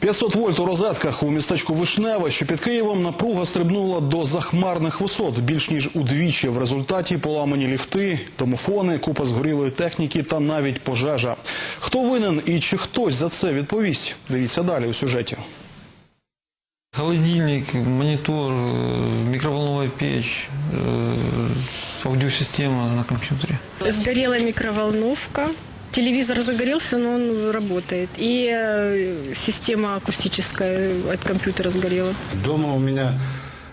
500 вольт у розетках у містечку Вишневе, що під Києвом напруга стрибнула до захмарних висот більш ніж удвічі. В результаті поламані ліфти, домофони, купа згорілої техніки та навіть пожежа. Хто винен і чи хтось за це відповість? Дивіться далі у сюжеті. Холодильник, монитор, э, микроволновая печь, э, на компьютере. Сгорела микроволновка. Телевизор загорелся, но он работает. И э, система акустическая от компьютера сгорела. Дома у меня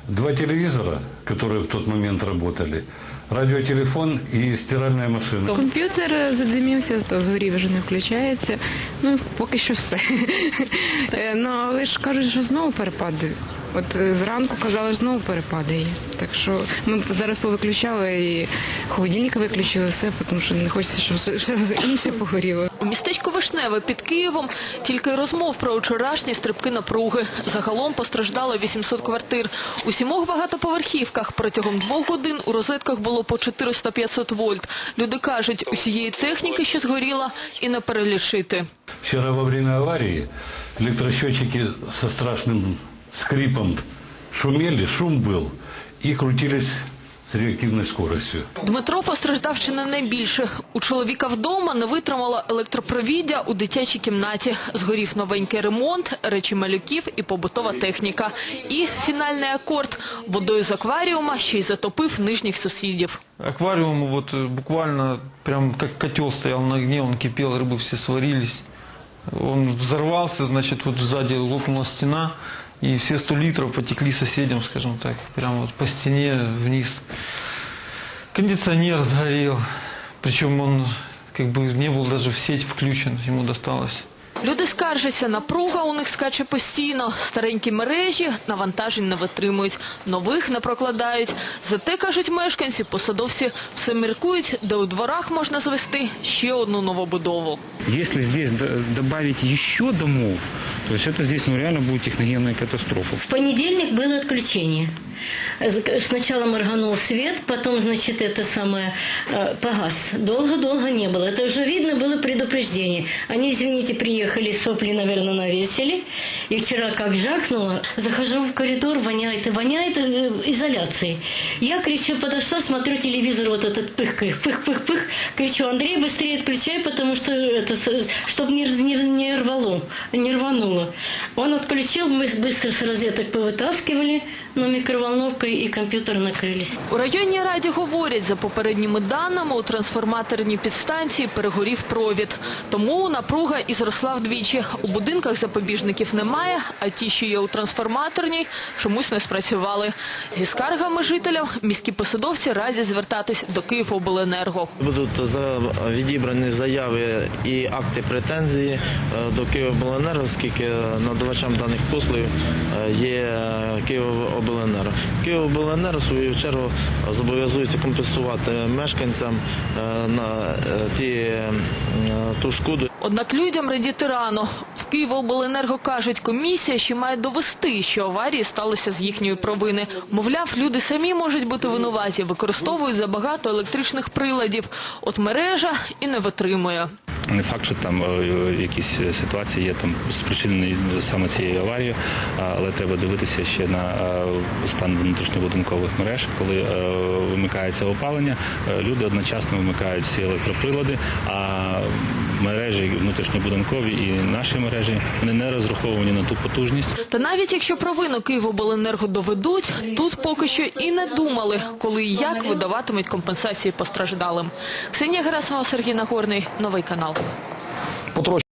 два телевизора, которые в тот момент работали, радиотелефон и стиральная машина. Комп'ютер задимівся, то згорів вже не включається. Ну, поки що все. Е, Ну, але ж кажуть, що знову перепади. От е, зранку казали, що знову перепади є. Так що ми зараз повиключали і холодильник виключили все, тому що не хочеться, щоб все- інше погоріло. У містечку Вишневе під Києвом тільки розмов про вчорашні стрибки напруги. Загалом постраждало 800 квартир. У сімох багатоповерхівках протягом двох годин у розетках було по 400-500 вольт. Люди кажуть, усієї техніки, що згоріла, і не перелішити. Вчера во время аварии электросчетчики со страшным скрипом шумели, шум был, и крутились с реактивной скоростью. Дмитро постраждав чи не найбільше. У чоловіка вдома не витримало електропровіддя у дитячій кімнаті. Згорів новенький ремонт, речі малюків і побутова техніка. І фінальний акорд водою з акваріума ще й затопив нижніх сусідів. Аквариум вот э, буквально прям как котел стоял на огне, он кипел, рыбы все сварились. Он взорвался, значит, вот сзади лопнула стена, и все 100 литров потекли соседям, скажем так, прямо вот по стене вниз. Кондиционер сгорел, причем он как бы не был даже в сеть включен, ему досталось. Люди скаржаться, напруга у них скаче постійно. Старенькі мережі навантажень не витримують, нових не прокладають. Зате, кажуть мешканці, посадовці все міркують, де у дворах можна звести ще одну новобудову. Если здесь д- добавить еще домов, то есть это здесь ну, реально будет техногенная катастрофа. В понедельник было отключение. Сначала морганул свет, потом, значит, это самое э, погас. Долго-долго не было. Это уже видно было предупреждение. Они, извините, приехали, сопли, наверное, навесили. И вчера как жахнуло, захожу в коридор, воняет, и воняет э, изоляцией. Я кричу, подошла, смотрю телевизор, вот этот пых-пых, пых-пых-пых. Кричу, Андрей, быстрее отключай, потому что это, чтобы не, не, не рвало, не рвануло. Он отключил, мы быстро с розеток повытаскивали, но микроволновкой и компьютер накрылись. У районній раді говорять, за попередніми даними, у трансформаторній підстанції перегорів провід. Тому напруга і зросла вдвічі. У будинках запобіжників немає, а ті, що є у трансформаторній, чомусь не спрацювали. Зі скаргами жителям міські посадовці радять звертатись до Київобленерго. Будуть відібрані заяви і акти претензії е, до Київобленерго, оскільки надавачам даних послуг е, є Київобленерго. Київобленерго, в свою чергу, зобов'язується компенсувати мешканцям е, на е, ті, е, ту шкоду, Однак людям радіти рано. В Київобленерго кажуть, комісія ще має довести, що аварії сталися з їхньої провини. Мовляв, люди самі можуть бути винуваті, використовують забагато електричних приладів. От мережа і не витримує. Не факт, що там е, якісь ситуації є там спричинені саме цією аварією, але треба дивитися ще на е, стан внутрішньобудинкових мереж. Коли е, вимикається опалення, е, люди одночасно вимикають всі електроприлади, а мережі внутрішньобудинкові і наші мережі вони не розраховані на ту потужність. Та навіть якщо провину Київобленерго доведуть, тут поки що і не думали, коли і як видаватимуть компенсації постраждалим. Ксенія Герасимова, Сергій Нагорний, новий канал. Потрощ-